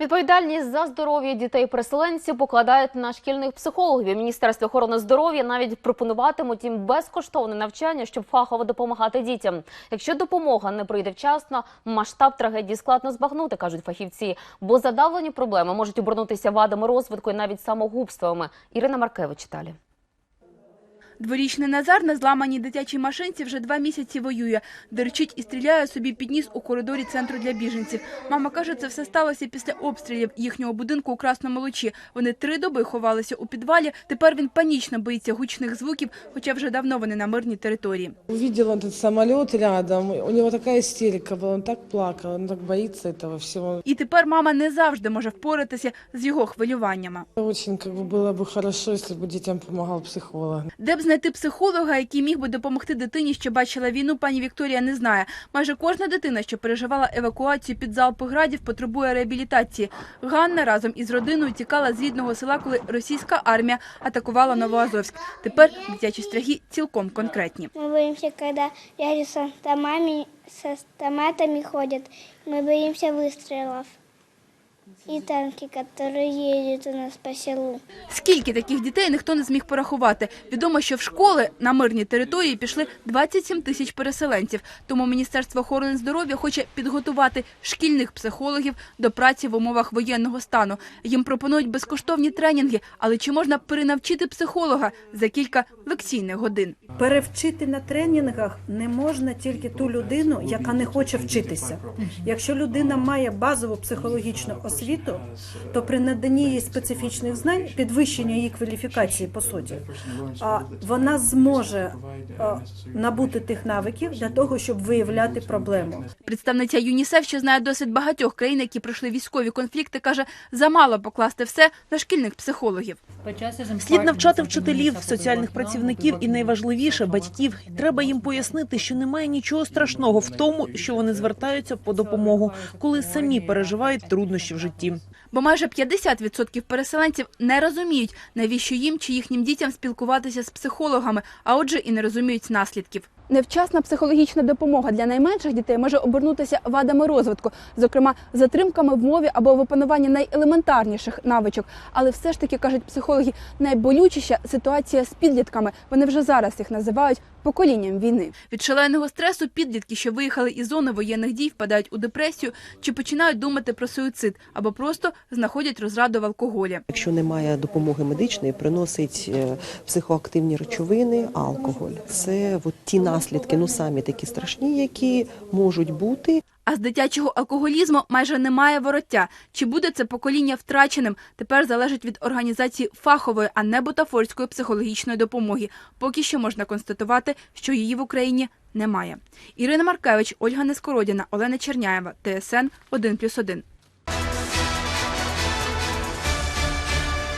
Відповідальність за здоров'я дітей-переселенців покладають на шкільних психологів. Міністерство охорони здоров'я навіть пропонуватимуть їм безкоштовне навчання, щоб фахово допомагати дітям. Якщо допомога не прийде вчасно, масштаб трагедії складно збагнути, кажуть фахівці. Бо задавлені проблеми можуть обернутися вадами розвитку і навіть самогубствами. Ірина Маркевич далі. Дворічний Назар на зламаній дитячій машинці вже два місяці воює. Дерчить і стріляє собі під ніс у коридорі центру для біженців. Мама каже, це все сталося після обстрілів їхнього будинку у Красному Лучі. Вони три доби ховалися у підвалі. Тепер він панічно боїться гучних звуків, хоча вже давно вони на мирній території. Увидел этот самолет рядом, у него такая истерика была, он так плакал, он так боится этого всего. І тепер мама не завжди може впоратися з його хвилюваннями. Очень как бы было бы хорошо, если бы детям помогал психолог. Де б знайти психолога, який міг би допомогти дитині, що бачила війну, пані Вікторія не знає. Майже кожна дитина, що переживала евакуацію під залпи градів, потребує реабілітації. Ганна разом із родиною тікала з рідного села, коли російська армія атакувала Новоазовськ. Тепер дитячі страхи цілком конкретні. Мы боимся, когда рядом с автомами, с автоматами ходят. Мы боимся выстрелов. И танки, которые едут у нас по селу. Скільки таких дітей ніхто не зміг порахувати. Відомо, що в школи на мирній території пішли 27 тисяч переселенців. Тому Міністерство охорони здоров'я хоче підготувати шкільних психологів до праці в умовах воєнного стану. Їм пропонують безкоштовні тренінги, але чи можна перенавчити психолога за кілька лекційних годин? Перевчити на тренінгах не можна тільки ту людину, яка не хоче вчитися. Якщо людина має базову психологічну освіту, то при наданні їй специфічних знань, підвищення її кваліфікації по суті, а вона зможе набути тих навиків для того, щоб виявляти проблему. Представниця ЮНІСЕФ, що знає досить багатьох країн, які пройшли військові конфлікти, каже, замало покласти все на шкільних психологів. Слід навчати вчителів, соціальних працівників і найважливіше батьків. Треба їм пояснити, що немає нічого страшного в тому, що вони звертаються по допомогу, коли самі переживають труднощі в житті. Бо майже 50% переселенців не розуміють, навіщо їм чи їхнім дітям спілкуватися з психологами, а отже і не розуміють наслідків. Невчасна психологічна допомога для найменших дітей може обернутися вадами розвитку, зокрема затримками в мові або в опануванні найелементарніших навичок. Але все ж таки кажуть психологи, найболючіша ситуація з підлітками. Вони вже зараз їх називають поколінням війни. Від шаленого стресу підлітки, що виїхали із зони воєнних дій, впадають у депресію чи починають думати про суїцид або просто знаходять розраду в алкоголі. Якщо немає допомоги медичної, приносить е, психоактивні речовини, алкоголь. Це от ті наслідки, ну самі такі страшні, які можуть бути. А з дитячого алкоголізму майже немає вороття. Чи буде це покоління втраченим? Тепер залежить від організації фахової, а не бутафорської психологічної допомоги. Поки що можна констатувати, що її в Україні немає. Ірина Маркевич, Ольга Нескородіна, Олена Черняєва, ТСН 1+,1.